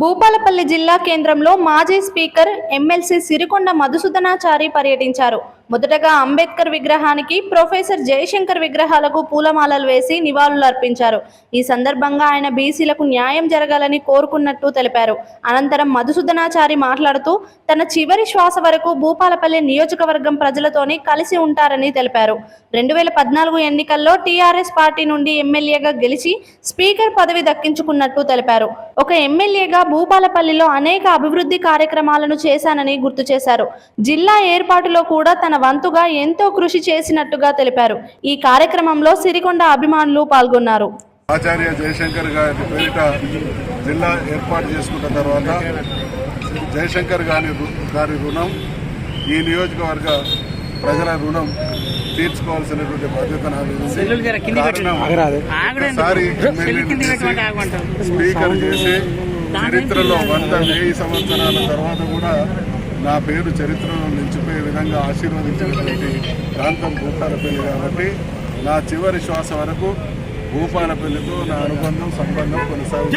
భూపాలపల్లి జిల్లా కేంద్రంలో మాజీ స్పీకర్ ఎమ్మెల్సీ సిరికొండ మధుసూదనాచారి పర్యటించారు. మొదటగా అంబేద్కర్ విగ్రహానికి ప్రొఫెసర్ జయశంకర్ విగ్రహాలకు పూలమాలలు వేసి నివాళులు అర్పించారు. ఈ సందర్భంగా ఆయన బీసీలకు న్యాయం జరగాలని కోరుకున్నట్టు తెలిపారు. అనంతరం మధుసూదనాచారి మాట్లాడుతూ తన చివరి శ్వాస వరకు భూపాలపల్లి నియోజకవర్గం ప్రజలతోనే కలిసి ఉంటారని తెలిపారు. రెండు వేల పద్నాలుగు ఎన్నికల్లో టీఆర్ఎస్ పార్టీ నుండి ఎమ్మెల్యేగా గెలిచి స్పీకర్ పదవి దక్కించుకున్నట్టు తెలిపారు. ఒక ఎమ్మెల్యేగా భూపాలపల్లిలో అనేక అభివృద్ధి కార్యక్రమాలను చేశానని గుర్తు చేశారు. జిల్లా ఏర్పాటులో కూడా తన వంతుగా ఎంతో కృషి చేసినట్టుగా తెలిపారు. ఈ కార్యక్రమంలో సిరికొండ అభిమానులు పాల్గొన్నారు. ఆచార్య జయశంకర్ గారి పేరిట జిల్లా ఏర్పాటు చేసుకున్న తర్వాత జయశంకర్ గారి గారి రుణం ఈ నియోజకవర్గ ప్రజల రుణం తీర్చుకోవాల్సినటువంటి బాధ్యత. స్పీకర్ చేసి చరిత్రలో వంద వెయ్యి సంవత్సరాల తర్వాత కూడా నా పేరు చరిత్రలో నిలిచిపోయే విధంగా ఆశీర్వదించినటువంటి ప్రాంతం భూపాలపల్లి కాబట్టి నా చివరి శ్వాస వరకు భూపాలపల్లితో నా అనుబంధం సంబంధం కొనసాగుతుంది.